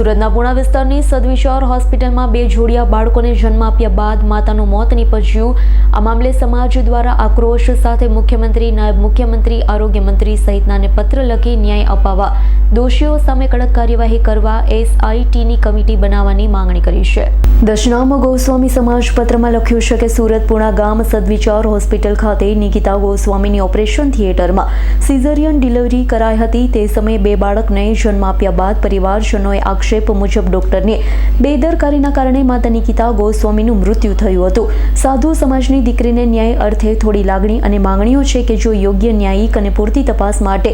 સુરતના પૂણા વિસ્તારની સદવિચાર હોસ્પિટલમાં બે જોડિયા બાળકોને જન્મ આપ્યા બાદ માતાનું મોત નીપજ્યું. આ મામલે સમાજ દ્વારા આક્રોશ સાથે મુખ્યમંત્રી નાયબ મુખ્યમંત્રી, આરોગ્ય મંત્રી સહિતનાને પત્ર લખી ન્યાય અપાવવા દોષીઓ સામે કડક કાર્યવાહી કરવા એસઆઈટીની કમિટી બનાવવાની માંગણી કરી છે. દશનામ ગોસ્વામી સમાજપત્રમાં લખ્યું છે કે સુરત પુણા ગામ સદવિચાર હોસ્પિટલ ખાતે નિકિતા ગોસ્વામીની ઓપરેશન થિયેટરમાં સિઝરિયન ડિલિવરી કરાઈ હતી. તે સમયે બે બાળકને જન્મ આપ્યા બાદ પરિવારજનોએ આક્ષેપ મુજબ ડોક્ટરની બેદરકારીના કારણે માતા નિકિતા ગોસ્વામીનું મૃત્યુ થયું હતું. સાધુ સમાજની દીકરીને ન્યાય અર્થે થોડી લાગણી અને માંગણીઓ છે કે જો યોગ્ય ન્યાયિક અને પૂરતી તપાસ માટે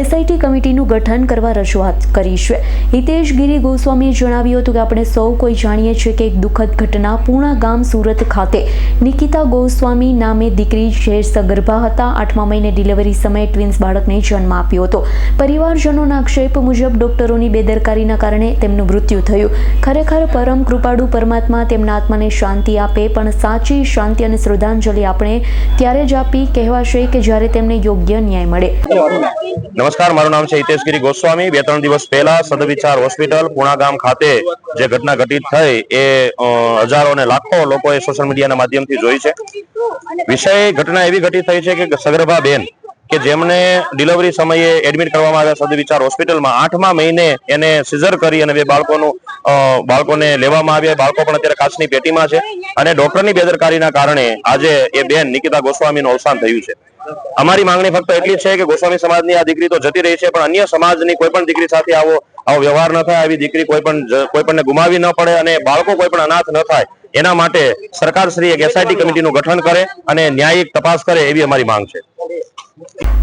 એસઆઈટી કમિટીનું ગઠન કરવા રજૂઆત કરી છે. હિતેશ ગિરી ગોસ્વામીએ જણાવ્યું હતું કે આપણે સૌ કોઈ જાણીએ છીએ કે એક દુઃખદ ઘટના પૂર્ણા ગામ સુરત ખાતે નિકિતા ગોસ્વામી નામે દીકરી જે સગર્ભા હતા. આઠમા મહિને ડિલિવરી સમયે ટ્વિન્સ બાળકને જન્મ આપ્યો હતો. પરિવારજનોના આક્ષેપ મુજબ ડોક્ટરોની બેદરકારીના કારણે તેમનું મૃત્યુ થયું. ખરેખર પરમ કૃપાળુ પરમાત્મા તેમના આત્માને શાંતિ આપે, પણ સાચી શાંતિ અને શ્રદ્ધાંજલિ આપણે ત્યારે જ આપી કહેવાશે કે જ્યારે તેમને યોગ્ય ન્યાય મળે. નમસ્કાર, મારું નામ છે હિતેશગીરી ગોસ્વામી. બે ત્રણ દિવસ પહેલા સદવિચાર હોસ્પિટલ પુણા ગામ ખાતે જે ઘટના ઘટિત થઈ એ હજારો અને લાખો લોકોએ સોશિયલ મીડિયાના માધ્યમથી જોઈ છે. વિષય ઘટના એવી ઘટિત થઈ છે કે સગર્ભા બેન કે જેમને ડિલિવરી સમયે એડમિટ કરવામાં આવ્યા સદવિચાર હોસ્પિટલમાં આઠમા મહિને એને સિઝર કરી અને બે બાળકોનું બાળકોને લેવામાં આવ્યા બાળકો પણ અત્યારે કાચની પેટીમાં છે અને ડોક્ટરની બેદરકારીના કારણે આજે એ બેન નિકિતા ગોસ્વામીનું અવસાન થયું છે. અમારી માંગણી ફક્ત એટલી છે કે ગોસ્વામી સમાજની આ દીકરી તો જતી રહી છે, પણ અન્ય સમાજની કોઈ પણ દીકરી સાથે આવો આવો વ્યવહાર ન થાય, આવી દીકરી કોઈ પણ કોઈ પણને ગુમાવી ન પડે અને બાળકો કોઈ પણ અનાથ ન થાય, એના માટે સરકાર શ્રી એક એસઆઈટી કમિટીનું ગઠન કરે અને ન્યાયિક તપાસ કરે એવી અમારી માંગ છે.